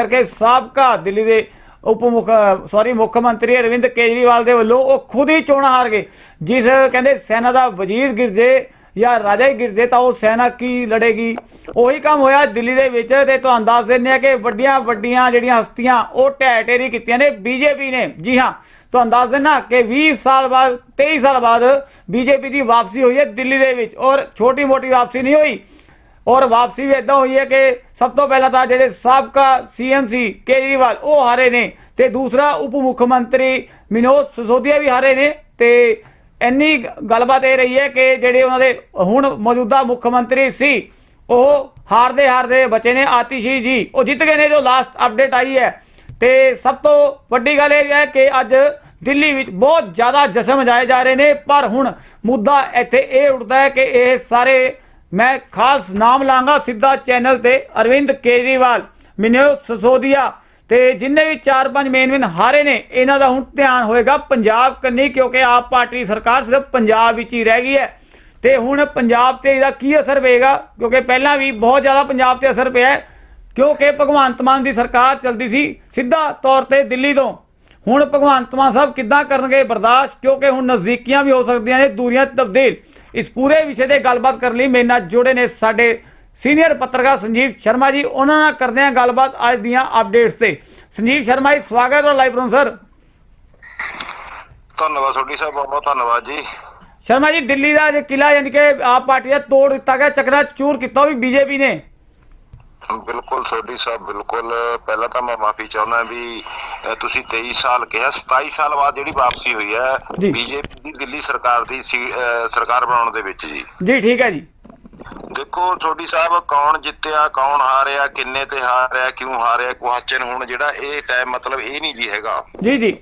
ਕਰਕੇ ਸਾਬਕਾ ਦਿੱਲੀ ਦੇ ਉਪ ਮੁੱਖ ਸੌਰੀ ਮੁੱਖ ਮੰਤਰੀ ਅਰਵਿੰਦ ਕੇਜਰੀਵਾਲ ਦੇ ਵੱਲੋਂ ਉਹ ਖੁਦ ਹੀ ਚੋਣ ਹਾਰ ਗਏ। ਜਿਸ ਕਹਿੰਦੇ ਸੈਨਾ ਦਾ ਵਜ਼ੀਰ ਗਿਰਜੇ ਜਾਂ ਰਾਜਾ ਹੀ ਗਿਰਜੇ ਤਾਂ ਉਹ ਸੈਨਾ ਕੀ ਲੜੇਗੀ? ਉਹੀ ਕੰਮ ਹੋਇਆ ਦਿੱਲੀ ਦੇ ਵਿੱਚ ਤੇ ਤੁਹਾਨੂੰ ਦੱਸ ਦਿੰਦੇ ਆ ਕਿ ਵੱਡੀਆਂ ਵੱਡੀਆਂ ਜਿਹੜੀਆਂ ਹਸਤੀਆਂ ਉਹ ਢਹਿ ਢੇਰੀ ਕੀਤੀਆਂ ਨੇ ਬੀਜੇਪੀ ਨੇ। ਜੀ ਹਾਂ, ਤੁਹਾਨੂੰ ਦੱਸ ਦਿੰਦਾ ਕਿ 20 ਸਾਲ ਬਾਅਦ 23 ਸਾਲ ਬਾਅਦ ਬੀਜੇਪੀ ਦੀ ਵਾਪਸੀ ਹੋਈ ਹੈ ਦਿੱਲੀ ਦੇ ਵਿੱਚ ਔਰ ਛੋਟੀ ਮੋਟੀ ਵਾਪਸੀ ਨਹੀਂ ਹੋਈ। ਔਰ ਵਾਪਸੀ ਵੀ ਇਦਾਂ ਹੋਈ ਹੈ ਕਿ ਸਭ ਤੋਂ ਪਹਿਲਾਂ ਤਾਂ ਜਿਹੜੇ ਸਾਬਕਾ ਸੀਐਮ ਸੀ ਕੇਜਰੀਵਾਲ, ਉਹ ਹਾਰੇ ਨੇ ਤੇ ਦੂਸਰਾ ਉਪ ਮੁੱਖ ਮੰਤਰੀ ਮਨੋਜ ਸਿਸੋਦੀਆ ਵੀ ਹਾਰੇ ਨੇ ਤੇ ਇੰਨੀ ਗੱਲਬਾਤ ਇਹ ਰਹੀ ਹੈ ਕਿ ਜਿਹੜੇ ਉਹਨਾਂ ਦੇ ਹੁਣ ਮੌਜੂਦਾ ਮੁੱਖ ਮੰਤਰੀ ਸੀ, ਉਹ ਹਾਰਦੇ ਹਾਰਦੇ ਬਚੇ ਨੇ, ਆਤਿਸ਼ੀ ਜੀ, ਉਹ ਜਿੱਤ ਗਏ ਨੇ ਜੋ ਲਾਸਟ ਅਪਡੇਟ ਆਈ ਹੈ। ਤੇ ਸਭ ਤੋਂ ਵੱਡੀ ਗੱਲ ਇਹ ਹੈ ਕਿ ਅੱਜ ਦਿੱਲੀ ਵਿੱਚ ਬਹੁਤ ਜ਼ਿਆਦਾ ਜਸ਼ਨ ਮਚਾਏ ਜਾ ਰਹੇ ਨੇ, ਪਰ ਹੁਣ ਮੁੱਦਾ ਇੱਥੇ ਇਹ ਉੱਠਦਾ ਹੈ ਕਿ ਇਹ ਸਾਰੇ ਮੈਂ ਖਾਸ ਨਾਮ ਲਾਂਗਾ ਸਿੱਧਾ ਚੈਨਲ ਤੇ ਅਰਵਿੰਦ ਕੇਜਰੀਵਾਲ, ਮਿਨਿਓ ਸਸੋਦੀਆ ਤੇ ਜਿੰਨੇ ਵੀ 4-5 ਮੇਨ ਮੇਨ ਹਾਰੇ ਨੇ, ਇਹਨਾਂ ਦਾ ਹੁਣ ਧਿਆਨ ਹੋਏਗਾ ਪੰਜਾਬ ਕੰਨੀ, ਕਿਉਂਕਿ ਆਪ ਪਾਰਟੀ ਸਰਕਾਰ ਸਿਰਫ ਪੰਜਾਬ ਵਿੱਚ ਹੀ ਰਹਿ ਗਈ ਹੈ। ਤੇ ਹੁਣ ਪੰਜਾਬ ਤੇ ਇਹਦਾ ਕੀ ਅਸਰ ਪਏਗਾ? ਕਿਉਂਕਿ ਪਹਿਲਾਂ ਵੀ ਬਹੁਤ ਜ਼ਿਆਦਾ ਪੰਜਾਬ ਤੇ ਅਸਰ ਪਿਆ ਕਿਉਂਕਿ ਭਗਵੰਤ ਮਾਨ ਦੀ ਸਰਕਾਰ ਚਲਦੀ ਸੀ ਸਿੱਧਾ ਤੌਰ ਤੇ ਦਿੱਲੀ ਤੋਂ। ਹੁਣ ਭਗਵੰਤ ਮਾਨ ਸਾਹਿਬ ਕਿੱਦਾਂ ਕਰਨਗੇ ਬਰਦਾਸ਼ਤ? ਕਿਉਂਕਿ ਹੁਣ ਨਜ਼ਦੀਕੀਆਂ ਵੀ ਹੋ ਸਕਦੀਆਂ ਨੇ, ਦੂਰੀਆਂ ਤਬਦੀਲ। ਇਸ ਪੂਰੇ ਵਿਸ਼ੇ ਤੇ ਗੱਲਬਾਤ ਕਰਨ ਲਈ ਮੇਰੇ ਨਾਲ ਜੁੜੇ ਨੇ ਸਾਡੇ ਸੀਨੀਅਰ ਪੱਤਰਕਾਰ ਸੰਜੀਵ ਸ਼ਰਮਾ ਜੀ। ਉਹਨਾਂ ਨਾਲ ਕਰਦੇ ਹਾਂ ਗੱਲਬਾਤ ਅੱਜ ਦੀਆਂ ਅਪਡੇਟਸ ਤੇ। ਸੰਜੀਵ ਸ਼ਰਮਾ ਜੀ ਸਵਾਗਤ ਹੈ ਲਾਈਵ ਰੂਮ ਸਰ ਧੰਨਵਾਦ ਸੋਢੀ ਸਾਹਿਬ ਬਹੁਤ ਬਹੁਤ ਧੰਨਵਾਦ ਜੀ। ਸ਼ਰਮਾ ਜੀ ਦਿੱਲੀ ਦਾ ਜੇ ਕਿਲਾ ਯਾਨੀ ਕਿ ਆਪ ਪਾਰਟੀ ਦਾ ਤੋੜ ਦਿੱਤਾ ਗਿਆ ਚੱਕਰਾ ਚੂਰ ਕੀਤਾ ਵੀ ਬੀਜੇਪੀ ਨੇ। ਬਿਲਕੁਲ ਸੋਢੀ ਸਾਹਿਬ ਬਿਲਕੁਲ। ਪਹਿਲਾਂ ਤਾਂ ਮੈਂ ਮਾਫੀ ਚਾਹੁੰਦਾ ਵੀ ਤੁਸੀਂ 23 ਸਾਲ ਕਿਹਾ 27 ਸਾਲ ਬਾਅਦ ਜਿਹੜੀ ਵਾਪਸੀ ਹੋਈ। ਹੈ ਬੀਜੇਪੀ ਦੀ ਦਿੱਲੀ ਸਰਕਾਰ ਦੀ ਸਰਕਾਰ ਬਣਾਉਣ ਦੇ ਵਿੱਚ ਜੀ। ਜੀ ਠੀਕ ਹੈ ਜੀ। ਦੇਖੋ ਸੋਢੀ ਸਾਹਿਬ ਕੌਣ ਜਿੱਤਿਆ ਕੌਣ ਹਾਰਿਆ ਕਿੰਨੇ ਤੇ ਹਾਰਿਆ ਕਿਉਂ ਹਾਰਿਆ ਕੁਐਸਚਨ ਹੁਣ ਜਿਹੜਾ ਇਹ ਟਾਈਮ ਮਤਲਬ ਇਹ ਨਹੀਂ ਜੀ ਹੈਗਾ। ਜੀ ਜੀ।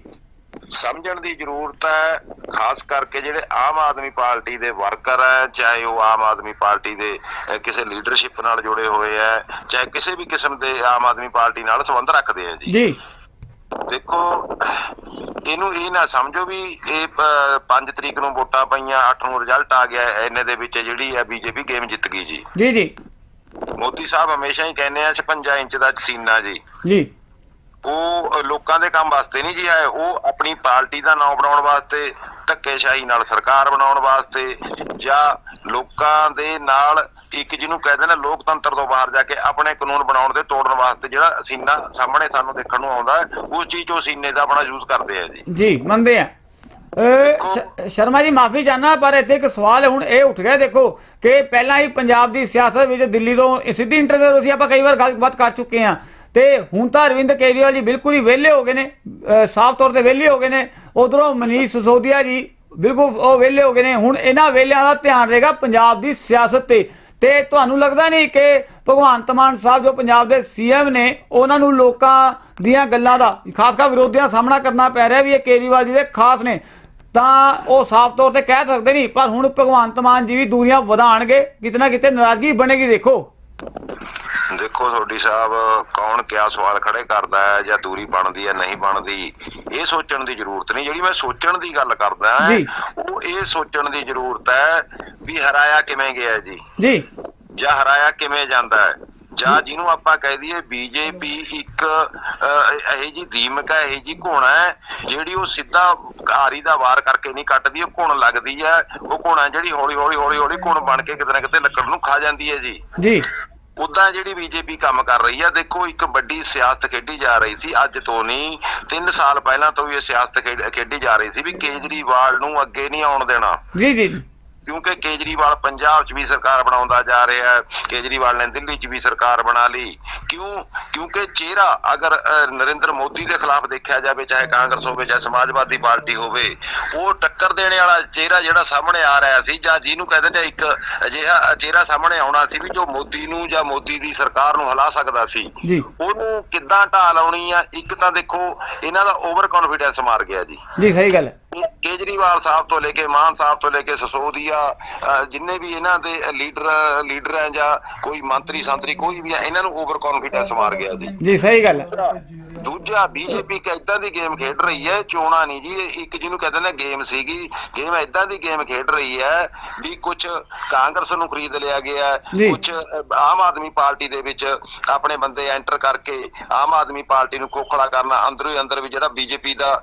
ਸਮਝਣ ਦੀ ਜ਼ਰੂਰਤ ਹੈ ਖਾਸ ਕਰਕੇ ਜਿਹੜੇ ਆਮ ਆਦਮੀ ਪਾਰਟੀ ਦੇ ਵਰਕਰ ਹੈ ਚਾਹੇ ਉਹ ਆਮ ਆਦਮੀ ਪਾਰਟੀ ਦੇ ਕਿਸੇ ਲੀਡਰਸ਼ਿਪ ਨਾਲ ਜੁੜੇ ਹੋਏ ਹੈ ਚਾਹੇ ਕਿਸੇ ਵੀ ਕਿਸਮ ਦੇ ਆਮ ਆਦਮੀ ਪਾਰਟੀ ਨਾਲ ਸੰਬੰਧ ਰੱਖਦੇ ਆ ਜੀ। ਜੀ। ਦੇਖੋ ਇਹਨੂੰ ਇਹ ਨਾ ਸਮਝੋ ਵੀ ਇਹ 5 ਤਰੀਕ ਨੂੰ ਵੋਟਾਂ ਪਈਆਂ 8 ਨੂੰ ਰਿਜ਼ਲਟ ਆ ਗਿਆ ਇੰਨੇ ਦੇ ਵਿੱਚ ਜਿਹੜੀ ਹੈ ਬੀਜੇਪੀ ਗੇਮ ਜਿੱਤ ਗਈ ਜੀ। ਜੀ ਜੀ। ਮੋਦੀ ਸਾਹਿਬ ਹਮੇਸ਼ਾ ਹੀ ਕਹਿੰਦੇ ਆ 56 ਇੰਚ ਦਾ ਸੀਨਾ ਜੀ। ਜੀ। ਉਹ ਲੋਕਾਂ ਦੇ ਕੰਮ ਵਾਸਤੇ ਨਹੀਂ ਜੀ ਹੈ ਉਹ ਆਪਣੀ ਪਾਰਟੀ ਦਾ ਨਾਮ ਬਣਾਉਣ ਵਾਸਤੇ ਧੱਕੇਸ਼ਾਹੀ ਨਾਲ ਸਰਕਾਰ ਬਣਾਉਣ ਵਾਸਤੇ ਜਾਂ ਲੋਕਾਂ ਦੇ ਨਾਲ ਇੱਕ ਜਿਹਨੂੰ ਕਹਿੰਦੇ ਨੇ ਲੋਕਤੰਤਰ ਤੋਂ ਬਾਹਰ ਜਾ ਕੇ ਆਪਣੇ ਕਾਨੂੰਨ ਬਣਾਉਣ ਤੇ ਤੋੜਨ ਵਾਸਤੇ ਜਿਹੜਾ ਸੀਨਾ ਸਾਹਮਣੇ ਸਾਨੂੰ ਦੇਖਣ ਨੂੰ ਆਉਂਦਾ ਉਸ ਚੀਜ਼ ਉਹ ਸੀਨੇ ਦਾ ਆਪਣਾ ਯੂਜ਼ ਕਰਦੇ ਆ ਜੀ। ਜੀ ਮੰਨਦੇ ਆ। ਸ਼ਰਮਾ ਜੀ ਮਾਫੀ ਚਾਹਨਾ ਪਰ ਇੱਥੇ ਇੱਕ ਸਵਾਲ ਹੁਣ ਇਹ ਉੱਠ ਗਿਆ ਦੇਖੋ ਕਿ ਪਹਿਲਾਂ ਹੀ ਪੰਜਾਬ ਦੀ ਸਿਆਸਤ ਵਿੱਚ ਦਿੱਲੀ ਤੋਂ ਸਿੱਧੀ ਇੰਟਰਵਿਊ ਸੀ ਆਪਾਂ ਕਈ ਵਾਰ ਗੱਲਬਾਤ ਕਰ ਚੁੱਕੇ ਹਾਂ। ਤੇ ਹੁਣ ਤਾਂ ਅਰਵਿੰਦ ਕੇਜਰੀਵਾਲ ਜੀ ਬਿਲਕੁਲ ਹੀ ਵਿਹਲੇ ਹੋ ਗਏ ਨੇ ਸਾਫ਼ ਤੌਰ ਤੇ ਵਿਹਲੇ ਹੋ ਗਏ ਨੇ। ਉਧਰੋਂ ਮਨੀਸ਼ ਸਿਸੋਦੀਆ ਜੀ ਬਿਲਕੁਲ ਉਹ ਵਿਹਲੇ ਹੋ ਗਏ ਨੇ। ਹੁਣ ਇਹਨਾਂ ਵਿਹਲਿਆਂ ਦਾ ਧਿਆਨ ਰਹੇਗਾ ਪੰਜਾਬ ਦੀ ਸਿਆਸਤ ਤੇ। ਤੇ ਤੁਹਾਨੂੰ ਲੱਗਦਾ ਨਹੀਂ ਕਿ ਭਗਵੰਤ ਮਾਨ ਸਾਹਿਬ ਜੋ ਪੰਜਾਬ ਦੇ ਸੀਐਮ ਨੇ, ਉਹਨਾਂ ਨੂੰ ਲੋਕਾਂ ਦੀਆਂ ਗੱਲਾਂ ਦਾ, ਖਾਸ ਕਰ ਵਿਰੋਧੀਆਂ ਦਾ ਸਾਹਮਣਾ ਕਰਨਾ ਪੈ ਰਿਹਾ ਵੀ ਇਹ ਕੇਜਰੀਵਾਲ ਜੀ ਦੇ ਖਾਸ ਨੇ, ਤਾਂ ਉਹ ਸਾਫ਼ ਤੌਰ ਤੇ ਕਹਿ ਸਕਦੇ ਨਹੀਂ, ਪਰ ਹੁਣ ਭਗਵੰਤ ਮਾਨ ਜੀ ਵੀ ਦੂਰੀਆਂ ਵਧਾਣਗੇ ਕਿਤੇ ਨਾ ਕਿਤੇ ਨਾਰਾਜ਼ਗੀ ਬਣੇਗੀ, ਦੇਖੋ। ਦੇਖੋ ਤੁਹਾਡੀ ਸਾਹਿਬ ਕੌਣ ਕਿਆ ਸਵਾਲ ਖੜੇ ਕਰਦਾ ਹੈ ਜਾਂ ਦੂਰੀ ਬਣਦੀ ਹੈ ਨਹੀਂ ਬਣਦੀ ਇਹ ਸੋਚਣ ਦੀ ਜ਼ਰੂਰਤ ਨਹੀਂ। ਜਿਹੜੀ ਮੈਂ ਸੋਚਣ ਦੀ ਗੱਲ ਕਰਦਾ। ਉਹ ਇਹ ਸੋਚਣ ਦੀ ਜ਼ਰੂਰਤ ਹੈ ਵੀ ਹਰਾਇਆ ਕਿਵੇਂ ਗਿਆ ਜੀ। ਜੀ। ਜਾਂ ਹਰਾਇਆ ਕਿਵੇਂ ਜਾਂਦਾ ਹੈ। ਜਾਂ ਜਿਹਨੂੰ ਆਪਾਂ ਕਹਿ ਦਈਏ ਬੀਜੇਪੀ ਇੱਕ ਇਹੋ ਜੀ ਦੀਮਕ ਹੈ ਇਹੋ ਜੀ ਘੋਣਾ ਹੈ ਜਿਹੜੀ ਉਹ ਸਿੱਧਾ ਆਰੀ ਦਾ ਵਾਰ ਕਰਕੇ ਨਹੀਂ ਕੱਟਦੀ ਉਹ ਘੁਣ ਲੱਗਦੀ ਹੈ। ਉਹ ਘੋਣਾ ਜਿਹੜੀ ਹੌਲੀ ਹੌਲੀ ਹੌਲੀ ਹੌਲੀ ਘੁਣ ਬਣ ਕੇ ਕਿਤੇ ਨਾ ਕਿਤੇ ਲੱਕੜ ਨੂੰ ਖਾ ਜਾਂਦੀ ਹੈ ਜੀ। ਜੀ। ਉਦਾਂ ਜਿਹੜੀ ਬੀਜੇਪੀ ਕੰਮ ਕਰ ਰਹੀ ਆ, ਦੇਖੋ ਇੱਕ ਵੱਡੀ ਸਿਆਸਤ ਖੇਡੀ ਜਾ ਰਹੀ ਸੀ ਅੱਜ ਤੋਂ ਨਹੀਂ 3 ਸਾਲ ਪਹਿਲਾਂ ਤੋਂ ਵੀ ਇਹ ਸਿਆਸਤ ਖੇਡੀ ਜਾ ਰਹੀ ਸੀ ਵੀ ਕੇਜਰੀਵਾਲ ਨੂੰ ਅੱਗੇ ਨਹੀਂ ਆਉਣ ਦੇਣਾ। ਜੀ ਜੀ। ਕਿਉਂਕਿ ਕੇਜਰੀਵਾਲ ਪੰਜਾਬ 'ਚ ਵੀ ਸਰਕਾਰ ਬਣਾਉਂਦਾ ਜਾ ਰਿਹਾ ਹੈ ਕੇਜਰੀਵਾਲ ਨੇ ਦਿੱਲੀ 'ਚ ਵੀ ਸਰਕਾਰ ਬਣਾ ਲਈ। ਕਿਉਂ? ਕਿਉਂਕਿ ਚਿਹਰਾ ਅਗਰ ਨਰਿੰਦਰ ਮੋਦੀ ਦੇ ਖਿਲਾਫ ਦੇਖਿਆ ਜਾਵੇ ਚਾਹੇ ਕਾਂਗਰਸ ਹੋਵੇ ਚਾਹੇ ਸਮਾਜਵਾਦੀ ਪਾਰਟੀ ਹੋਵੇ ਉਹ ਟੱਕਰ ਦੇਣੇ ਵਾਲਾ ਚਿਹਰਾ ਜਿਹੜਾ ਸਾਹਮਣੇ ਆ ਰਿਹਾ ਸੀ ਜਾਂ ਜਿਹਨੂੰ ਕਹਿੰਦੇ ਨੇ ਇੱਕ ਅਜਿਹਾ ਚਿਹਰਾ ਸਾਹਮਣੇ ਆਉਣਾ ਸੀ ਵੀ ਜੋ ਮੋਦੀ ਨੂੰ ਜਾਂ ਮੋਦੀ ਦੀ ਸਰਕਾਰ ਨੂੰ ਹਿਲਾ ਸਕਦਾ ਸੀ। ਉਹਨੂੰ ਕਿੱਦਾਂ ਢਾਲ ਆਉਣੀ ਆ? ਇੱਕ ਤਾਂ ਦੇਖੋ ਇਹਨਾਂ ਦਾ ਓਵਰ ਕੌਨਫੀਡੈਂਸ ਮਾਰ ਗਿਆ ਜੀ। ਜੀ ਸਹੀ ਗੱਲ ਹੈ। ਕੇਜਰੀਵਾਲ ਸਾਹਿਬ ਤੋਂ ਲੈ ਕੇ ਮਾਨ ਸਾਹਿਬ ਤੋਂ ਲੈ ਕੇ ਸਸੋਦੀਆ ਜਿੰਨੇ ਵੀ ਇਹਨਾਂ ਦੇ ਲੀਡਰ ਲੀਡਰ ਹੈ ਜਾਂ ਕੋਈ ਮੰਤਰੀ ਸੰਤਰੀ ਕੋਈ ਵੀ ਹੈ ਇਹਨਾਂ ਨੂੰ ਓਵਰ ਕੌਨਫੀਡੈਂਸ ਮਾਰ ਗਿਆ ਜੀ। ਜੀ ਸਹੀ ਗੱਲ ਹੈ। ਦੂਜਾ ਬੀਜੇਪੀ ਇੱਕ ਏਦਾਂ ਦੀ ਗੇਮ ਖੇਡ ਰਹੀ ਹੈ ਚੋਣਾ ਨਹੀਂ ਜੀ ਇੱਕ ਜਿਹਨੂੰ ਕਹਿੰਦੇ ਨੇ ਗੇਮ ਸੀਗੀ ਗੇਮ ਏਦਾਂ ਦੀ ਗੇਮ ਖੇਡ ਰਹੀ ਹੈ ਵੀ ਕੁਝ ਕਾਂਗਰਸ ਨੂੰ ਖਰੀਦ ਲਿਆ ਗਿਆ। ਕੁਝ ਆਮ ਆਦਮੀ ਪਾਰਟੀ ਦੇ ਵਿੱਚ ਆਪਣੇ ਬੰਦੇ ਐਂਟਰ ਕਰਕੇ ਆਮ ਆਦਮੀ ਪਾਰਟੀ ਨੂੰ ਖੋਖਲਾ ਕਰਨਾ ਅੰਦਰੋਂ ਹੀ ਅੰਦਰ ਵੀ ਜਿਹੜਾ ਬੀਜੇਪੀ ਦਾ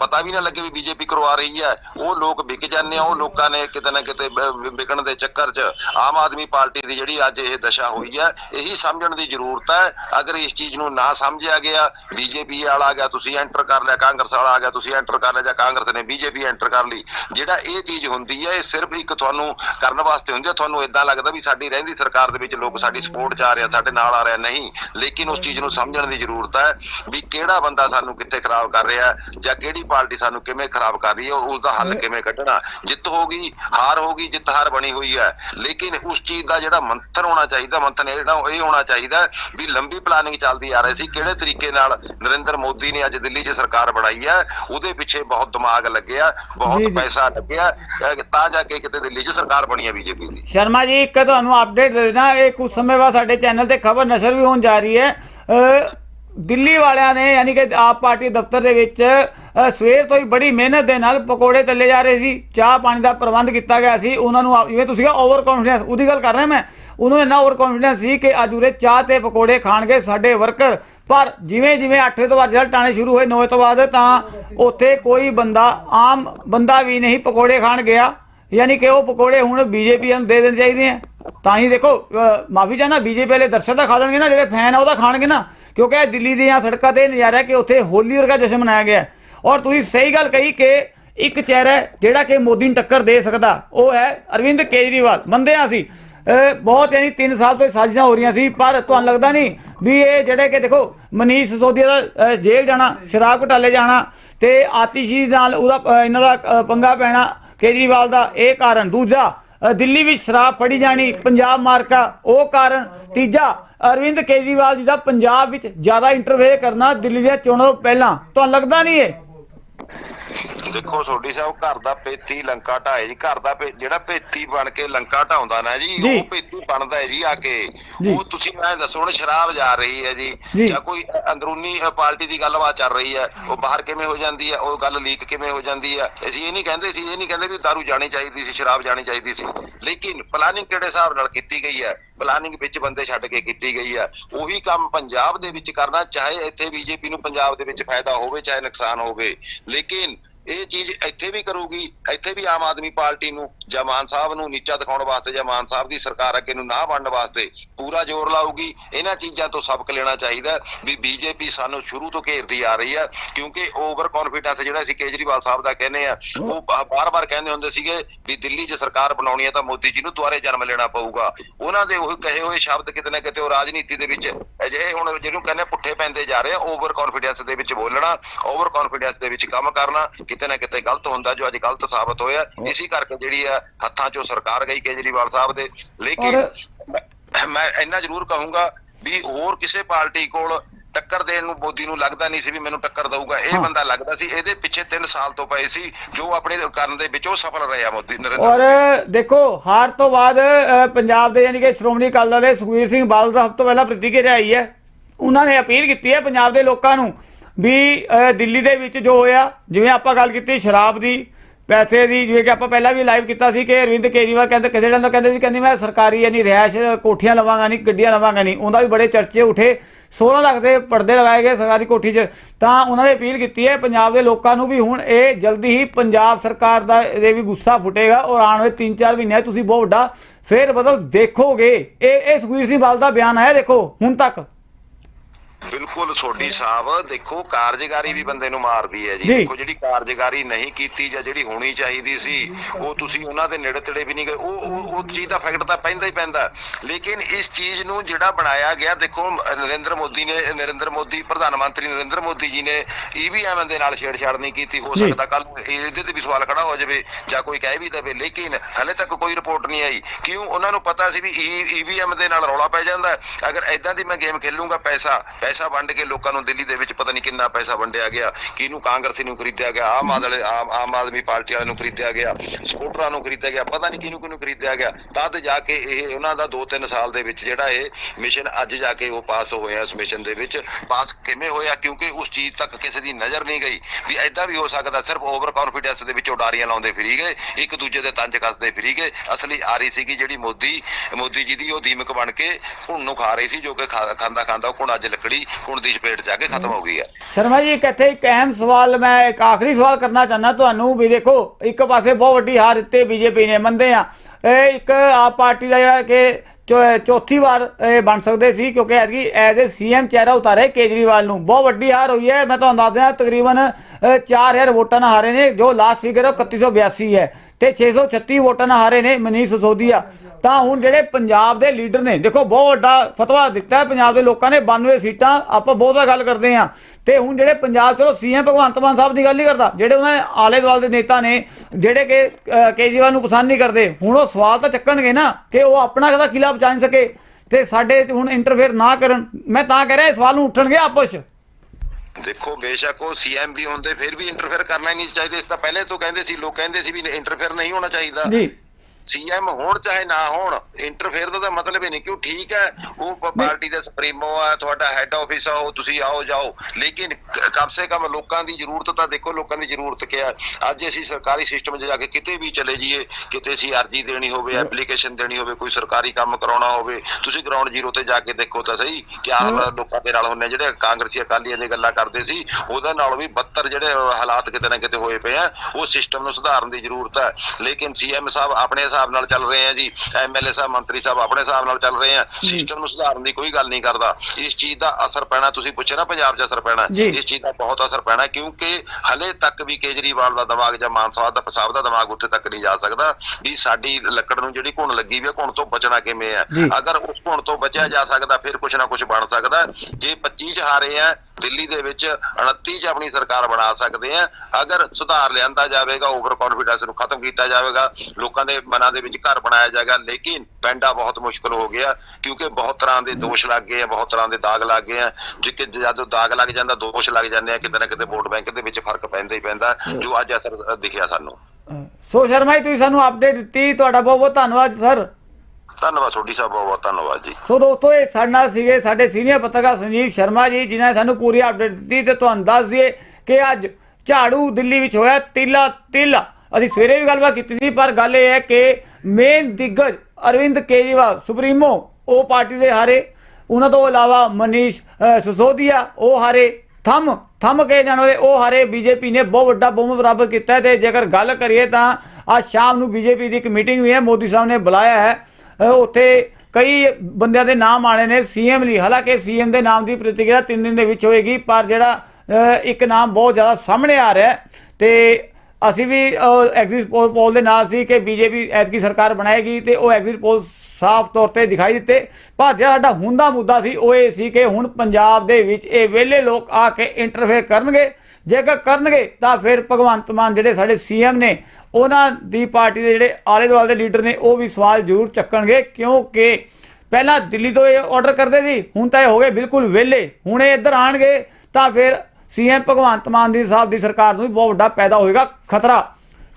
ਪਤਾ ਵੀ ਨਾ ਲੱਗੇ ਵੀ ਬੀਜੇਪੀ ਕਰਵਾ ਰਹੀ ਹੈ ਉਹ ਲੋਕ ਵਿਕ ਜਾਂਦੇ ਆ ਉਹ ਲੋਕਾਂ ਨੇ ਕਿਤੇ ਨਾ ਕਿਤੇ ਵਿਕਣ ਦੇ ਚੱਕਰ 'ਚ ਆਮ ਆਦਮੀ ਪਾਰਟੀ ਦੀ ਜਿਹੜੀ ਅੱਜ ਇਹ ਦਸ਼ਾ ਹੋਈ ਹੈ ਇਹੀ ਸਮਝਣ ਦੀ ਜ਼ਰੂਰਤ ਹੈ ਅਗਰ ਇਸ ਚੀਜ਼ ਨੂੰ ਨਾ ਸਮਝਿਆ ਗਿਆ ਬੀਜੇਪੀ ਵਾਲਾ ਆ ਗਿਆ ਤੁਸੀਂ ਐਂਟਰ ਕਰ ਲਿਆ ਕਾਂਗਰਸ ਵਾਲਾ ਆ ਗਿਆ ਤੁਸੀਂ ਐਂਟਰ ਕਰ ਲਿਆ ਜਾਂ ਕਾਂਗਰਸ ਨੇ ਬੀਜੇਪੀ ਐਂਟਰ ਕਰ ਲਈ। ਜਿਹੜਾ ਇਹ ਚੀਜ਼ ਹੁੰਦੀ ਹੈ ਇਹ ਸਿਰਫ ਇੱਕ ਤੁਹਾਨੂੰ ਕਰਨ ਵਾਸਤੇ ਹੁੰਦੀ ਹੈ ਤੁਹਾਨੂੰ ਇਦਾਂ ਲੱਗਦਾ ਵੀ ਸਾਡੀ ਰਹਿੰਦੀ ਸਰਕਾਰ ਦੇ ਵਿੱਚ ਲੋਕ ਸਾਡੀ ਸਪੋਰਟ 'ਚ ਆ ਰਹੇ ਆ ਸਾਡੇ ਨਾਲ ਆ ਰਹੇ ਨਹੀਂ। ਲੇਕਿਨ ਉਸ ਚੀਜ਼ ਨੂੰ ਸਮਝਣ ਦੀ ਜ਼ਰੂਰਤ ਹੈ ਵੀ ਕਿਹੜਾ ਬੰਦਾ ਸਾਨੂੰ ਕਿੱਥੇ ਖਰਾਬ ਕਰ ਰਿਹਾ ਹੈ ਜਾਂ ਕਿਹੜੀ ਪਾਰਟੀ ਸਾਨੂੰ ਕਿਵੇਂ ਖਰਾਬ ਕਰ ਰਹੀ ਹੈ ਉਸ ਦਾ ਹੱਲ ਕਿਵੇਂ ਕੱਢਣਾ। ਜਿੱਤ ਹੋਗੀ ਹਾਰ ਹੋਗੀ ਜਿੱਤ ਹਾਰ ਬਣੀ ਹੋਈ ਹੈ। ਲੇਕਿਨ ਉਸ ਚੀਜ਼ ਦਾ ਜਿਹੜਾ ਮੰਥਨ ਹੋਣਾ ਚਾਹੀਦਾ ਇਹ ਜਿਹੜਾ ਇਹ ਹੋਣਾ ਚਾਹੀਦਾ ਹੈ ਵੀ ਲੰਬੀ ਪਲਾਨਿੰਗ ਚੱਲਦੀ ਆ ਰਹੀ ਸੀ ਕਿਹੜੇ ਤਰੀਕੇ ਨਾਲ ਨਰਿੰਦਰ ਮੋਦੀ ਨੇ ਅੱਜ ਦਿੱਲੀ 'ਚ ਸਰਕਾਰ ਬਣਾਈ ਹੈ। ਉਹਦੇ ਪਿੱਛੇ ਬਹੁਤ ਦਿਮਾਗ ਲੱਗਿਆ ਬਹੁਤ। ਪੈਸਾ ਲੱਗਿਆ। ਤਾਂ ਜਾ ਕੇ ਕਿਤੇ ਦਿੱਲੀ 'ਚ ਸਰਕਾਰ ਬਣੀ ਹੈ ਬੀਜੇਪੀ ਦੀ। ਸ਼ਰਮਾ ਜੀ ਇੱਕ ਤੁਹਾਨੂੰ ਅਪਡੇਟ ਦੇ ਦੇਣਾ ਇਹ ਕੁਝ ਸਮੇਂ ਬਾਅਦ ਸਾਡੇ ਚੈਨਲ ਤੇ ਖਬਰ ਨਸ਼ਰ ਵੀ ਹੋਣ ਜਾ ਰਹੀ ਹੈ। ਦਿੱਲੀ ਵਾਲਿਆਂ ਨੇ ਯਾਨੀ ਕਿ ਆਪ ਪਾਰਟੀ ਦਫ਼ਤਰ ਦੇ ਵਿੱਚ ਸਵੇਰ ਤੋਂ ਹੀ ਬੜੀ ਮਿਹਨਤ ਦੇ ਨਾਲ ਪਕੌੜੇ ਤੱਲੇ ਜਾ ਰਹੇ ਸੀ। ਚਾਹ ਪਾਣੀ ਦਾ ਪ੍ਰਬੰਧ ਕੀਤਾ ਗਿਆ ਸੀ। ਉਹਨਾਂ ਨੂੰ ਆ- ਜਿਵੇਂ ਤੁਸੀਂ ਕਿਹਾ ਓਵਰ ਕੌਨਫੀਡੈਂਸ ਉਹਦੀ ਗੱਲ ਕਰ ਰਿਹਾ ਮੈਂ। ਉਹਨਾਂ ਨੂੰ ਇੰਨਾ ਓਵਰ ਕੌਨਫੀਡੈਂਸ ਸੀ ਕਿ ਅੱਜ ਉਰੇ ਚਾਹ ਤੇ ਪਕੌੜੇ ਖਾਣਗੇ ਸਾਡੇ ਵਰਕਰ ਪਰ ਜਿਵੇਂ ਜਿਵੇਂ 8 ਤੋਂ ਬਾਅਦ ਰਿਜ਼ਲਟ ਆਣੇ ਸ਼ੁਰੂ ਹੋਏ 9 ਤੋਂ ਬਾਅਦ ਤਾਂ ਉੱਥੇ ਕੋਈ ਬੰਦਾ ਆਮ ਬੰਦਾ ਵੀ ਨਹੀਂ ਪਕੌੜੇ ਖਾਣ ਗਿਆ। ਯਾਨੀ ਕਿ ਉਹ ਪਕੌੜੇ ਹੁਣ ਬੀਜੇਪੀ ਨੂੰ ਦੇ ਦੇਣੇ ਚਾਹੀਦੇ ਆ। ਤਾਂ ਹੀ ਦੇਖੋ ਮਾਫੀ ਚਾਹਨਾ ਬੀਜੇਪੀ ਵਾਲੇ ਦਰਸ਼ਕ ਤਾਂ ਖਾ ਲੈਣਗੇ ਨਾ, ਜਿਹੜੇ ਫੈਨ ਆ ਉਹਦਾ ਖਾਣਗੇ ਨਾ। ਕਿਉਂਕਿ ਇਹ ਦਿੱਲੀ ਦੀਆਂ ਸੜਕਾਂ ਤੇ ਨਜ਼ਾਰਾ ਕਿ ਉੱਥੇ ਹੋਲੀ ਵਰਗਾ ਜਸ਼ਨ ਮਨਾਇਆ ਗਿਆ। ਔਰ ਤੁਸੀਂ ਸਹੀ ਗੱਲ ਕਹੀ ਕਿ ਇੱਕ ਚਿਹਰਾ ਜਿਹੜਾ ਕਿ ਮੋਦੀ ਨੂੰ ਟੱਕਰ ਦੇ ਸਕਦਾ, ਉਹ ਹੈ ਅਰਵਿੰਦ ਕੇਜਰੀਵਾਲ। ਮੰਨਦੇ ਹਾਂ ਅਸੀਂ ਬਹੁਤ ਯਾਨੀ 3 ਸਾਲ ਤੋਂ ਸਾਜ਼ਿਸ਼ਾਂ ਹੋ ਰਹੀਆਂ ਸੀ, ਪਰ ਤੁਹਾਨੂੰ ਲੱਗਦਾ ਨਹੀਂ ਵੀ ਇਹ ਜਿਹੜੇ ਕਿ ਦੇਖੋ ਮਨੀਸ਼ ਸਿਸੋਦੀਆ ਦਾ ਜੇਲ੍ਹ ਜਾਣਾ, ਸ਼ਰਾਬ ਘਟਾਲੇ ਜਾਣਾ ਤੇ ਆਤਿਸ਼ੀ ਨਾਲ ਉਹਦਾ ਇਹਨਾਂ ਦਾ ਪੰਗਾ ਪੈਣਾ ਕੇਜਰੀਵਾਲ ਦਾ ਇਹ ਕਾਰਨ। ਦੂਜਾ ਦਿੱਲੀ ਵਿੱਚ ਸ਼ਰਾਬ ਫੜੀ ਜਾਣੀ, ਪੰਜਾਬ ਮਾਰਕਾ, ਉਹ ਕਾਰਨ। ਤੀਜਾ, ਅਰਵਿੰਦ ਕੇਜਰੀਵਾਲ ਜੀ ਦਾ ਪੰਜਾਬ ਵਿੱਚ ਜ਼ਿਆਦਾ ਇੰਟਰਵਿਊ ਕਰਨਾ ਦਿੱਲੀ ਦੀਆਂ ਚੋਣਾਂ ਤੋਂ ਪਹਿਲਾਂ। ਤੁਹਾਨੂੰ ਲੱਗਦਾ ਨਹੀਂ ਇਹ? ਦੇਖੋ ਸੋਢੀ ਸਾਹਿਬ ਘਰ ਦਾ ਪੇਤੀ ਲੰਕਾ ਢਾਏ ਜੀ ਘਰ ਦਾ ਜਿਹੜਾ ਪੇਤੀ ਬਣ ਕੇ ਲੰਕਾ ਢਾਉਂਦਾ ਨਾ ਜੀ। ਉਹ ਪੇਤੀ ਬਣਦਾ ਹੈ ਜੀ ਆ ਕੇ। ਉਹ ਤੁਸੀਂ ਮੈਂ ਦੱਸੋ ਹੁਣ ਸ਼ਰਾਬ ਜਾ ਰਹੀ ਹੈ ਜੀ। ਜੀ ਕੋਈ ਅੰਦਰੂਨੀ ਪਾਰਟੀ ਦੀ ਗੱਲਬਾਤ ਚੱਲ ਰਹੀ ਹੈ ਉਹ ਬਾਹਰ ਕਿਵੇਂ ਹੋ ਜਾਂਦੀ ਹੈ ਉਹ ਗੱਲ ਲੀਕ ਕਿਵੇਂ ਹੋ ਜਾਂਦੀ ਹੈ ਅਸੀਂ ਇਹ ਨਹੀਂ ਕਹਿੰਦੇ ਸੀ ਇਹ ਨਹੀਂ ਕਹਿੰਦੇ ਵੀ ਦਾਰੂ ਜਾਣੀ ਚਾਹੀਦੀ ਸੀ ਸ਼ਰਾਬ ਜਾਣੀ ਚਾਹੀਦੀ ਸੀ ਲੇਕਿਨ ਪਲਾਨਿੰਗ ਕਿਹੜੇ ਹਿਸਾਬ ਨਾਲ ਕੀਤੀ ਗਈ ਹੈ ਪਲਾਨਿੰਗ ਵਿੱਚ ਬੰਦੇ ਛੱਡ ਕੇ ਕੀਤੀ ਗਈ ਹੈ ਉਹੀ ਕੰਮ ਪੰਜਾਬ ਦੇ ਵਿੱਚ ਕਰਨਾ ਚਾਹੇ ਇੱਥੇ ਬੀਜੇਪੀ ਨੂੰ ਪੰਜਾਬ ਦੇ ਵਿੱਚ ਫਾਇਦਾ ਹੋਵੇ ਚਾਹੇ ਨੁਕਸਾਨ ਹੋਵੇ ਲੇਕਿਨ ਇਹ ਚੀਜ਼ ਇੱਥੇ ਵੀ ਕਰੂਗੀ, ਇੱਥੇ ਵੀ ਆਮ ਆਦਮੀ ਪਾਰਟੀ ਨੂੰ ਜਾਂ ਮਾਨ ਸਾਹਿਬ ਨੂੰ ਨੀਚਾ ਦਿਖਾਉਣ ਵਾਸਤੇ ਜਾਂ ਮਾਨ ਸਾਹਿਬ ਦੀ ਸਰਕਾਰ ਅੱਗੇ ਨੂੰ ਨਾ ਬਣਨ ਵਾਸਤੇ ਪੂਰਾ ਜ਼ੋਰ ਲਾਊਗੀ। ਇਹਨਾਂ ਚੀਜ਼ਾਂ ਤੋਂ ਸਬਕ ਲੈਣਾ ਚਾਹੀਦਾ ਵੀ ਬੀਜੇਪੀ ਸਾਨੂੰ ਸ਼ੁਰੂ ਤੋਂ ਘੇਰਦੀ ਆ ਰਹੀ ਹੈ, ਕਿਉਂਕਿ ਓਵਰ ਕੌਨਫੀਡੈਂਸ ਜਿਹੜਾ ਅਸੀਂ ਕੇਜਰੀਵਾਲ ਸਾਹਿਬ ਦਾ ਕਹਿੰਦੇ ਆ ਉਹ ਬਾਰ-ਬਾਰ ਕਹਿੰਦੇ ਹੁੰਦੇ ਸੀਗੇ ਵੀ ਦਿੱਲੀ 'ਚ ਸਰਕਾਰ ਬਣਾਉਣੀ ਹੈ ਤਾਂ ਮੋਦੀ ਜੀ ਨੂੰ ਦੁਬਾਰੇ ਜਨਮ ਲੈਣਾ ਪਊਗਾ। ਉਹਨਾਂ ਦੇ ਉਹ ਕਹੇ ਹੋਏ ਸ਼ਬਦ ਕਿਤੇ ਨਾ ਕਿਤੇ ਉਹ ਰਾਜਨੀਤੀ ਦੇ ਵਿੱਚ ਅਜਿਹੇ ਹੁਣ ਜਿਹਨੂੰ ਕਹਿੰਦੇ ਪੁੱਠੇ ਪੈਂਦੇ ਜਾ ਰਹੇ ਆ ਓਵਰ ਕੌਨਫੀਡੈਂਸ ਦੇ ਵਿੱਚ ਬੋਲਣਾ ਓਵਰ ਕੌਨਫੀਡੈਂਸ ਦੇ ਵਿੱਚ ਕੰਮ ਕਰਨਾ ਕਿਤੇ ਨਾ ਕਿਤੇ ਗਲਤ ਹੁੰਦਾ ਜੋ ਅੱਜ ਗਲਤ ਸਾਬਤ ਹੋਇਆ। ਇਸੇ ਕਰਕੇ ਜਿਹੜੀ ਆ ਹੱਥਾਂ 'ਚੋਂ ਸਰਕਾਰ ਗਈ ਕੇਜਰੀਵਾਲ ਸਾਹਿਬ ਦੇ। ਲੇਕਿਨ ਮੈਂ- ਇੰਨਾ ਜ਼ਰੂਰ ਕਹੂੰਗਾ ਵੀ ਹੋਰ ਕਿਸੇ ਪਾਰਟੀ ਕੋਲ ਟੱਕਰ ਦੇਣ ਨੂੰ ਮੋਦੀ ਨੂੰ ਲੱਗਦਾ ਨਹੀਂ ਸੀ ਵੀ ਮੈਨੂੰ ਟੱਕਰ ਦਊਗਾ। ਇਹ। ਬੰਦਾ ਲੱਗਦਾ ਸੀ ਇਹਦੇ ਪਿੱਛੇ 3 ਸਾਲ ਤੋਂ ਪਏ ਸੀ ਜੋ ਆਪਣੇ ਕਰਨ ਦੇ ਵਿੱਚ ਉਹ ਸਫਲ ਰਿਹਾ ਮੋਦੀ ਨਰਿੰਦਰ ਔਰ ਦੇਖੋ ਹਾਰ ਤੋਂ ਬਾਅਦ ਪੰਜਾਬ ਦੇ ਯਾਨੀ ਕਿ ਸ਼੍ਰੋਮਣੀ ਅਕਾਲੀ ਦਲ ਦੇ ਸੁਖਬੀਰ ਸਿੰਘ ਬਾਦਲ ਦਾ ਸਭ ਤੋਂ ਪਹਿਲਾਂ ਪ੍ਰਤੀਕਿਰਿਆ ਆਈ ਹੈ। ਉਹਨਾਂ ਨੇ ਅਪੀਲ ਕੀਤੀ ਹੈ ਪੰਜਾਬ ਦੇ ਲੋਕਾਂ ਨੂੰ ਵੀ ਦਿੱਲੀ ਦੇ ਵਿੱਚ ਜੋ ਹੋਇਆ, ਜਿਵੇਂ ਆਪਾਂ ਗੱਲ ਕੀਤੀ ਸ਼ਰਾਬ ਦੀ, ਪੈਸੇ ਦੀ, ਜਿਵੇਂ ਕਿ ਆਪਾਂ ਪਹਿਲਾਂ ਵੀ ਲਾਈਵ ਕੀਤਾ ਸੀ ਕਿ ਅਰਵਿੰਦ ਕੇਜਰੀਵਾਲ ਕਹਿੰਦੇ, ਕਿਸੇ ਦਾ ਕਹਿੰਦੇ ਸੀ, ਕਹਿੰਦੀ ਮੈਂ ਸਰਕਾਰੀ ਯਾਨੀ ਰਿਹਾਇਸ਼ ਕੋਠੀਆਂ ਲਵਾਂਗਾ ਨਹੀਂ, ਗੱਡੀਆਂ ਲਵਾਂਗਾ ਨਹੀਂ। ਉਹਦਾ ਵੀ ਬੜੇ ਚਰਚੇ ਉਠੇ। 16 ਲੱਖ ਦੇ ਪਰਦੇ ਲਗਾਏ ਗਏ ਸਰਕਾਰੀ ਕੋਠੀ 'ਚ। ਤਾਂ ਉਹਨਾਂ ਨੇ ਅਪੀਲ ਕੀਤੀ ਹੈ, ਪੰਜਾਬ ਦੇ ਲੋਕਾਂ ਨੂੰ ਵੀ ਹੁਣ ਇਹ ਜਲਦੀ ਹੀ ਪੰਜਾਬ ਸਰਕਾਰ ਦਾ ਇਹ ਵੀ ਗੁੱਸਾ ਫੁੱਟੇਗਾ ਔਰ ਆਉਣ ਵਾਲੇ 3-4 ਮਹੀਨਿਆਂ 'ਚ ਤੁਸੀਂ ਬਹੁਤ ਵੱਡਾ ਫੇਰ ਬਦਲ ਦੇਖੋਗੇ। ਇਹ ਇਹ ਸੁਖਬੀਰ ਸਿੰਘ ਬਾਦਲ ਦਾ ਬਿਆਨ ਆਇਆ, ਦੇਖੋ, ਹੁਣ ਤੱਕ। ਬਿਲਕੁਲ ਸੋਢੀ ਸਾਹਿਬ ਦੇਖੋ ਕਾਰਜਕਾਰੀ ਵੀ ਬੰਦੇ ਨੂੰ ਮਾਰਦੀ ਹੈ ਜੀ। ਦੇਖੋ ਜਿਹੜੀ ਕਾਰਜਕਾਰੀ ਨਹੀਂ ਕੀਤੀ ਜਾਂ ਜਿਹੜੀ ਹੋਣੀ ਚਾਹੀਦੀ ਸੀ ਉਹ ਤੁਸੀਂ ਉਹਨਾਂ ਦੇ ਨੇੜੇ ਤੇੜੇ ਵੀ ਨਹੀਂ ਗਏ। ਉਹ ਉਹ ਚੀਜ਼ ਦਾ ਫੈਕਟ ਤਾਂ ਪੈਂਦਾ ਹੀ ਪੈਂਦਾ। ਲੇਕਿਨ ਇਸ ਚੀਜ਼ ਨੂੰ ਜਿਹੜਾ ਬਣਾਇਆ ਗਿਆ ਦੇਖੋ ਨਰਿੰਦਰ ਮੋਦੀ ਨੇ ਨਰਿੰਦਰ ਮੋਦੀ ਪ੍ਰਧਾਨ ਮੰਤਰੀ ਨਰਿੰਦਰ ਮੋਦੀ ਜੀ ਨੇ ਈਵੀਐਮ ਦੇ ਨਾਲ ਛੇੜਛਾੜ ਨਹੀਂ ਕੀਤੀ। ਹੋ। ਸਕਦਾ ਕੱਲ ਇਹਦੇ ਤੇ ਵੀ ਸਵਾਲ ਖੜਾ ਹੋ ਜਾਵੇ ਜਾਂ ਕੋਈ ਕਹਿ ਵੀ ਦੇਵੇ। ਲੇਕਿਨ ਹਲੇ ਤੱਕ ਕੋਈ ਰਿਪੋਰਟ ਨਹੀਂ ਆਈ। ਕਿਉਂ? ਉਹਨਾਂ ਨੂੰ ਪਤਾ ਸੀ ਵੀ ਈਵੀਐਮ ਦੇ ਨਾਲ ਰੌਲਾ ਪੈ ਜਾਂਦਾ। ਅਗਰ ਐਦਾਂ ਦੀ ਮੈਂ ਗੇਮ ਖੇਲੂੰਗਾ ਪੈਸਾ ਪੈਸਾ ਵੰਡ ਕੇ ਲੋਕਾਂ ਨੂੰ ਦਿੱਲੀ ਦੇ ਵਿੱਚ ਪਤਾ ਨਹੀਂ ਕਿੰਨਾ ਪੈਸਾ ਵੰਡਿਆ ਗਿਆ, ਕਿਹਨੂੰ ਕਾਂਗਰਸੀ ਨੂੰ ਖਰੀਦਿਆ ਗਿਆ, ਆਮ ਆਦਮੀ ਆਮ ਆਦਮੀ ਪਾਰਟੀ ਵਾਲਿਆਂ ਨੂੰ ਖਰੀਦਿਆ ਗਿਆ ਸਪੋਰਟਰਾਂ ਨੂੰ ਖਰੀਦਿਆ ਗਿਆ, ਪਤਾ ਨਹੀਂ ਕਿਹਨੂੰ ਕਿਹਨੂੰ ਖਰੀਦਿਆ ਗਿਆ। ਤਦ ਜਾ ਕੇ ਇਹ, ਉਹਨਾਂ ਦਾ 2-3 ਸਾਲ ਦੇ ਵਿੱਚ ਜਿਹੜਾ ਇਹ ਮਿਸ਼ਨ ਅੱਜ ਜਾ ਕੇ ਉਹ ਪਾਸ ਹੋਇਆ ਇਸ ਮਿਸ਼ਨ ਦੇ ਵਿੱਚ। ਪਾਸ ਕਿਵੇਂ ਹੋਇਆ? ਕਿਉਂਕਿ ਉਸ ਚੀਜ਼ ਤੱਕ ਕਿਸੇ ਦੀ ਨਜ਼ਰ ਨਹੀਂ ਗਈ ਵੀ ਐਦਾਂ ਵੀ ਹੋ ਸਕਦਾ, ਸਿਰਫ ਓਵਰ ਕੌਨਫੀਡੈਂਸ ਦੇ ਵਿੱਚ ਉਡਾਰੀਆਂ ਲਾਉਂਦੇ ਫਿਰੀ ਗਏ, ਇੱਕ ਦੂਜੇ ਦੇ ਤੰਜ ਕੱਸਦੇ ਫਿਰੀ ਗਏ। ਅਸਲੀ ਆ ਰਹੀ ਸੀਗੀ ਜਿਹੜੀ ਮੋਦੀ ਮੋਦੀ ਜੀ ਦੀ ਉਹ ਦੀਮਕ ਬਣ ਕੇ ਘੁਣ ਨੂੰ ਖਾ ਰਹੀ ਸੀ, ਜੋ ਕਿ ਖਾ- ਖਾਂਦਾ ਖਾਂਦਾ ਉਹ ਘੁਣ ਅੱਜ ਲੱਕੜੀ ਘੁਣ ਦੀ ਚਪੇਟ ਜਾ ਕੇ ਖਤਮ ਹੋ ਗਈ ਹੈ ਸ਼ਰਮਾ ਜੀ ਇੱਥੇ ਇੱਕ ਅਹਿਮ ਸਵਾਲ ਮੈਂ ਇੱਕ ਆਖਰੀ ਸਵਾਲ ਕਰਨਾ ਚਾਹੁੰਦਾ ਤੁਹਾਨੂੰ ਵੀ ਦੇਖੋ ਇੱਕ ਪਾਸੇ ਬਹੁਤ ਵੱਡੀ ਹਾਰ ਦਿੱਤੀ ਬੀਜੇਪੀ ਨੇ ਮੰਨਦੇ ਆ ਇਹ ਇੱਕ ਆਪ ਪਾਰਟੀ ਦਾ ਜਿਹੜਾ ਕਿ ਚੌਥੀ ਵਾਰ ਬਣ ਸਕਦੇ ਸੀ ਕਿਉਂਕਿ ਐਤਕੀ ਐਜ਼ ਏ ਸੀਐਮ ਚਿਹਰਾ ਉਤਾਰੇ ਕੇਜਰੀਵਾਲ ਨੂੰ। ਬਹੁਤ ਵੱਡੀ ਹਾਰ ਹੋਈ ਹੈ। ਮੈਂ ਤੁਹਾਨੂੰ ਦੱਸ ਦਿਆਂ ਤਕਰੀਬਨ ਅ, 4000 ਵੋਟਾਂ ਨਾਲ ਹਾਰੇ ਨੇ ਜੋ ਲਾਸਟ ਫਿਗਰ ਹੈ ਉਹ 3182 ਹੈ। ਤੇ 636 ਵੋਟਾਂ ਨਾਲ ਹਾਰੇ ਨੇ ਮਨੀਸ਼ ਸਿਸੋਦੀਆ। ਤਾਂ ਹੁਣ ਜਿਹੜੇ ਪੰਜਾਬ ਦੇ ਲੀਡਰ ਨੇ ਦੇਖੋ ਬਹੁਤ ਵੱਡਾ ਫਤਵਾ ਦਿੱਤਾ ਪੰਜਾਬ ਦੇ ਲੋਕਾਂ ਨੇ 92 ਸੀਟਾਂ ਆਪਾਂ ਬਹੁਤਾ ਗੱਲ ਕਰਦੇ ਹਾਂ। ਤੇ ਹੁਣ ਜਿਹੜੇ ਪੰਜਾਬ ਚਲੋ ਸੀਐਮ ਭਗਵੰਤ ਮਾਨ ਸਾਹਿਬ ਦੀ ਗੱਲ ਨਹੀਂ ਕਰਦਾ ਜਿਹੜੇ ਉਹਨਾਂ ਦੇ ਆਲੇ ਦੁਆਲੇ ਦੇ ਨੇਤਾ ਨੇ ਜਿਹੜੇ ਕਿ ਅ, ਕੇਜਰੀਵਾਲ ਨੂੰ ਪਸੰਦ ਨਹੀਂ ਕਰਦੇ ਹੁਣ ਉਹ ਸਵਾਲ ਤਾਂ ਚੱਕਣਗੇ ਨਾ ਕਿ ਉਹ ਆਪਣਾ ਕਦਾ ਕਿਲਾ ਬਚਾ ਸਕੇ। ਤੇ ਸਾਡੇ ਹੁਣ ਇੰਟਰਫੇਅਰ ਨਾ ਕਰਨ ਮੈਂ ਤਾਂ ਕਹਿ ਰਿਹਾ ਇਹ ਸਵਾਲ ਨੂੰ ਉੱਠਣਗੇ ਆਪਸ 'ਚ। ਦੇਖੋ ਬੇਸ਼ੱਕ ਉਹ ਸੀਐਮ ਵੀ ਹੁੰਦੇ, ਫਿਰ ਵੀ ਇੰਟਰਫੇਅਰ ਕਰਨਾ ਹੀ ਨਹੀਂ ਚਾਹੀਦਾ। ਇਸ ਤਾਂ ਪਹਿਲੇ ਤੋਂ ਕਹਿੰਦੇ ਸੀ, ਲੋਕ ਕਹਿੰਦੇ ਸੀ ਵੀ ਇੰਟਰਫੇਅਰ ਨਹੀਂ ਹੋਣਾ ਚਾਹੀਦਾ। ਜੀ। ਸੀਐਮ ਹੋਣ ਚਾਹੇ ਨਾ ਹੋਣ ਇੰਟਰਫੇਅਰ ਦਾ ਤਾਂ ਮਤਲਬ ਹੀ ਨਹੀਂ ਕਿਉਂ ਠੀਕ ਹੈ ਉਹ ਪਾਰਟੀ ਦੇ ਸੁਪਰੀਮੋ ਆ ਤੁਹਾਡਾ ਹੈੱਡ ਆਫਿਸ ਆ ਉਹ ਤੁਸੀਂ ਆਓ ਜਾਓ। ਲੇਕਿਨ ਕ- ਕਮ ਸੇ ਕਮ ਲੋਕਾਂ ਦੀ ਜ਼ਰੂਰਤ ਤਾਂ ਦੇਖੋ ਲੋਕਾਂ ਦੀ ਜ਼ਰੂਰਤ ਕੀ ਹੈ? ਅੱਜ ਅਸੀਂ ਸਰਕਾਰੀ ਸਿਸਟਮ 'ਚ ਜਾ ਕੇ ਕਿਤੇ ਵੀ ਚਲੇ ਜਾਈਏ ਕਿਤੇ ਅਸੀਂ ਅਰਜੀ ਦੇਣੀ ਹੋਵੇ ਐਪਲੀਕੇਸ਼ਨ ਦੇਣੀ ਹੋਵੇ ਕੋਈ ਸਰਕਾਰੀ ਕੰਮ ਕਰਾਉਣਾ ਹੋਵੇ ਤੁਸੀਂ ਗਰਾਊਂਡ ਜ਼ੀਰੋ ਤੇ ਜਾ ਕੇ ਦੇਖੋ ਤਾਂ ਸਹੀ ਕੀ ਹਾਲ ਲੋਕਾਂ ਦੇ ਨਾਲ ਹੁੰਨੇ ਜਿਹੜੇ ਕਾਂਗਰਸੀ ਅਕਾਲੀਆਂ ਦੀ ਗੱਲਾਂ ਕਰਦੇ ਸੀ ਉਹਦੇ ਨਾਲੋਂ ਵੀ ਬੱਤਰ ਜਿਹੜੇ ਹਾਲਾਤ ਕਿਤੇ ਨਾ ਕਿਤੇ ਹੋਏ ਪਏ ਆ ਉਹ ਸਿਸਟਮ ਨੂੰ ਸੁਧਾਰਨ ਦੀ ਜ਼ਰੂਰਤ ਹੈ। ਲੇਕਿਨ ਸੀਐਮ ਸਾਹਿਬ ਆਪਣੇ ਹਿਸਾਬ ਨਾਲ ਚੱਲ ਰਹੇ ਆ ਜੀ ਐਮਐਲਏ ਸਾਹਿਬ ਮੰਤਰੀ ਸਾਹਿਬ ਆਪਣੇ ਹਿਸਾਬ ਨਾਲ ਚੱਲ ਰਹੇ ਆ ਸਿਸਟਮ ਨੂੰ ਸੁਧਾਰਨ ਦੀ ਕੋਈ ਗੱਲ ਨਹੀਂ ਕਰਦਾ ਇਸ ਚੀਜ਼ ਦਾ ਅਸਰ ਪੈਣਾ ਤੁਸੀਂ ਪੁੱਛਿਆ ਨਾ ਪੰਜਾਬ 'ਚ ਅਸਰ ਪੈਣਾ। ਇਸ ਚੀਜ਼ ਦਾ ਬਹੁਤ ਅਸਰ ਪੈਣਾ ਕਿਉਂਕਿ ਹਲੇ ਤੱਕ ਵੀ ਕੇਜਰੀਵਾਲ ਦਾ ਦਿਮਾਗ ਜਾਂ ਮਾਨ ਸਾਹਿਬ ਦਾ ਸਾਹਿਬ ਦਾ ਦਿਮਾਗ ਉੱਥੇ ਤੱਕ ਨਹੀਂ ਜਾ ਸਕਦਾ ਵੀ ਸਾਡੀ ਲੱਕੜ ਨੂੰ ਜਿਹੜੀ ਘੁਣ ਲੱਗੀ ਵੀ ਹੈ ਘੁਣ ਤੋਂ ਬਚਣਾ ਕਿਵੇਂ ਹੈ। ਅਗਰ ਉਸ ਘੁਣ ਤੋਂ ਬਚਿਆ ਜਾ ਸਕਦਾ ਫਿਰ ਕੁਝ ਨਾ ਕੁਝ ਬਣ ਸਕਦਾ ਜੇ 25 ਚ ਹਾਰੇ ਆ ਦਿੱਲੀ ਦੇ ਵਿੱਚ 29 ਚ ਆਪਣੀ ਸਰਕਾਰ ਬਣਾ ਸਕਦੇ ਆ। ਅਗਰ ਸੁਧਾਰ ਲਿਆਂਦਾ ਜਾਵੇਗਾ ਓਵਰ ਕੌਨਫੀਡੈਂਸ ਨੂੰ ਖਤਮ ਕੀਤਾ ਜਾਵੇਗਾ, ਲੋਕਾਂ ਦੇ ਮਨਾਂ ਦੇ ਵਿੱਚ ਘਰ ਬਣਾਇਆ ਜਾਏਗਾ। ਲੇਕਿਨ ਪੈਂਡਾ ਬਹੁਤ ਮੁਸ਼ਕਲ ਹੋ ਗਿਆ, ਕਿਉਂਕਿ ਬਹੁਤ ਤਰ੍ਹਾਂ ਦੇ ਦੋਸ਼ ਲੱਗ ਗਏ ਆ, ਬਹੁਤ ਤਰ੍ਹਾਂ ਦੇ ਦਾਗ ਲੱਗ ਗਏ ਆ। ਜਿੱਕੇ ਜਦੋਂ ਦਾਗ ਲੱਗ ਜਾਂਦਾ, ਦੋਸ਼ ਲੱਗ ਜਾਂਦੇ ਆ, ਕਿਤੇ ਨਾ ਕਿਤੇ ਵੋਟ ਬੈਂਕ ਦੇ ਵਿੱਚ ਫ਼ਰਕ ਪੈਂਦਾ ਹੀ ਪੈਂਦਾ, ਜੋ ਅੱਜ ਅਸਰ ਦਿਖਿਆ ਸਾਨੂੰ। ਸੋ ਸ਼ਰਮਾ ਜੀ, ਤੁਸੀਂ ਸਾਨੂੰ ਅਪਡੇਟ ਦਿੱਤੀ, ਤੁਹਾਡਾ ਬਹੁਤ ਬਹੁਤ ਧੰਨਵਾਦ, ਸਰ। ਧੰਨਵਾਦ ਸੋਢੀ ਸਾਹਿਬ ਬਹੁਤ ਬਹੁਤ ਧੰਨਵਾਦ ਜੀ। ਸੋ ਦੋਸਤੋ ਇਹ ਸਾਡੇ ਨਾਲ ਸੀਗੇ ਸਾਡੇ ਸੀਨੀਅਰ ਪੱਤਰਕਾਰ ਸੰਜੀਵ ਸ਼ਰਮਾ ਜੀ ਜਿਨ੍ਹਾਂ ਨੇ ਸਾਨੂੰ ਪੂਰੀ ਅਪਡੇਟ ਦਿੱਤੀ ਤੇ ਤੁਹਾਨੂੰ ਦੱਸ ਦਈਏ ਕਿ ਅੱਜ ਝਾੜੂ ਦਿੱਲੀ ਵਿੱਚ ਹੋਇਆ ਤਿਲਾ ਤਿਲਾ। ਅਸੀਂ ਸਵੇਰੇ ਵੀ ਗੱਲਬਾਤ ਕੀਤੀ ਸੀ ਪਰ ਗੱਲ ਇਹ ਹੈ ਕਿ ਮੇਨ ਦਿੱਗਜ ਅਰਵਿੰਦ ਕੇਜਰੀਵਾਲ ਸੁਪਰੀਮੋ ਉਹ ਪਾਰਟੀ ਦੇ ਹਾਰੇ। ਉਹਨਾਂ ਤੋਂ ਇਲਾਵਾ ਮਨੀਸ਼ ਅ, ਉਹ ਹਾਰੇ। ਥੰਮ ਥੰਮ ਕੇ ਜਾਣ ਵਾਲੇ ਉਹ ਹਾਰੇ। ਬੀਜੇਪੀ ਨੇ ਬਹੁਤ ਵੱਡਾ ਬਹੁਮਤ ਪ੍ਰਾਪਤ ਕੀਤਾ ਹੈ ਤੇ ਜੇਕਰ ਗੱਲ ਕਰੀਏ ਤਾਂ ਅੱਜ ਸ਼ਾਮ ਨੂੰ ਬੀਜੇਪੀ ਦੀ ਇੱਕ ਮੀਟਿੰਗ ਵੀ ਹੈ ਮੋਦੀ ਸਾਹਿਬ ਨੇ ਬੁਲਾਇਆ ਹੈ। ਉੱਥੇ ਕਈ ਬੰਦਿਆਂ ਦੇ ਨਾਮ ਆਣੇ ਨੇ ਸੀਐਮ ਲਈ। ਹਾਲਾਂਕਿ ਸੀਐਮ ਦੇ ਨਾਮ ਦੀ ਪ੍ਰਤੀਕਿਰਿਆ 3 ਦਿਨ ਦੇ ਵਿੱਚ ਹੋਏਗੀ, ਪਰ ਜਿਹੜਾ ਇੱਕ ਨਾਮ ਬਹੁਤ ਜ਼ਿਆਦਾ ਸਾਹਮਣੇ ਆ ਰਿਹਾ ਹੈ ਤੇ ਅਸੀਂ ਵੀ ਐਗਜ਼ਿਟ ਪੋਲ ਪੋਲ ਦੇ ਨਾਲ ਸੀ ਕਿ ਬੀਜੇਪੀ ਐਤਕੀ ਸਰਕਾਰ ਬਣਾਏਗੀ ਤੇ ਉਹ ਐਗਜ਼ਿਟ ਪੋਲ ਸਾਫ਼ ਤੌਰ ਤੇ ਦਿਖਾਈ ਦਿੱਤੇ। ਪਰ ਜਿਹੜਾ ਸਾਡਾ ਹੁਣ ਦਾ ਮੁੱਦਾ ਸੀ, ਉਹ ਇਹ ਸੀ ਕਿ ਹੁਣ ਪੰਜਾਬ ਦੇ ਵਿੱਚ ਇਹ ਵਿਹਲੇ ਲੋਕ ਆ ਕੇ ਇੰਟਰਫੇਅਰ ਕਰਨਗੇ। ਜੇਕਰ ਕਰਨਗੇ, ਤਾਂ ਫਿਰ ਭਗਵੰਤ ਮਾਨ ਜਿਹੜੇ ਸਾਡੇ ਸੀਐਮ ਨੇ, ਉਹਨਾਂ ਦੀ ਪਾਰਟੀ ਦੇ ਜਿਹੜੇ ਆਲੇ ਦੁਆਲੇ ਦੇ ਲੀਡਰ ਨੇ, ਉਹ ਵੀ ਸਵਾਲ ਜ਼ਰੂਰ ਚੱਕਣਗੇ। ਕਿਉਂਕਿ ਪਹਿਲਾਂ ਦਿੱਲੀ ਤੋਂ ਇਹ ਆਰਡਰ ਕਰਦੇ ਸੀ, ਹੁਣ ਤਾਂ ਇਹ ਹੋ ਗਏ ਬਿਲਕੁਲ ਵਿਹਲੇ। ਹੁਣ ਇਹ ਇੱਧਰ ਆਣਗੇ ਤਾਂ ਫਿਰ ਸੀਐਮ ਭਗਵੰਤ ਮਾਨ ਦੀ ਸਾਹਿਬ ਦੀ ਸਰਕਾਰ ਨੂੰ ਵੀ ਬਹੁਤ ਵੱਡਾ ਪੈਦਾ ਹੋਏਗਾ ਖਤਰਾ।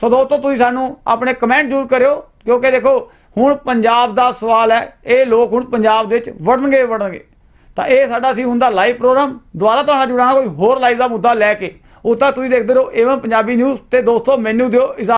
ਸੋ ਦੋਸਤੋ, ਤੁਸੀਂ ਸਾਨੂੰ ਆਪਣੇ ਕਮੈਂਟ ਜ਼ਰੂਰ ਕਰਿਓ, ਕਿਉਂਕਿ ਦੇਖੋ ਹੁਣ ਪੰਜਾਬ ਦਾ ਸਵਾਲ ਹੈ, ਇਹ ਲੋਕ ਹੁਣ ਪੰਜਾਬ ਦੇ ਵਿੱਚ ਵੜਨਗੇ ਵੜਨਗੇ। ਤਾਂ ਇਹ ਸਾਡਾ ਸੀ ਹੁਣ ਦਾ ਲਾਈਵ ਪ੍ਰੋਗਰਾਮ ਦੁਬਾਰਾ ਤੁਹਾਡੇ ਨਾਲ ਜੁੜਾਂਗਾ ਕੋਈ ਹੋਰ ਲਾਈਵ ਦਾ ਮੁੱਦਾ ਲੈ ਕੇ। ਉਹ ਤਾਂ ਤੁਸੀਂ ਦੇਖਦੇ ਰਹੋ ਏਵਮ ਪੰਜਾਬੀ ਨਿਊਜ਼ ਤੇ ਦੋਸਤੋ, ਮੈਨੂੰ ਦਿਓ ਇਜਾਜ਼ਤ।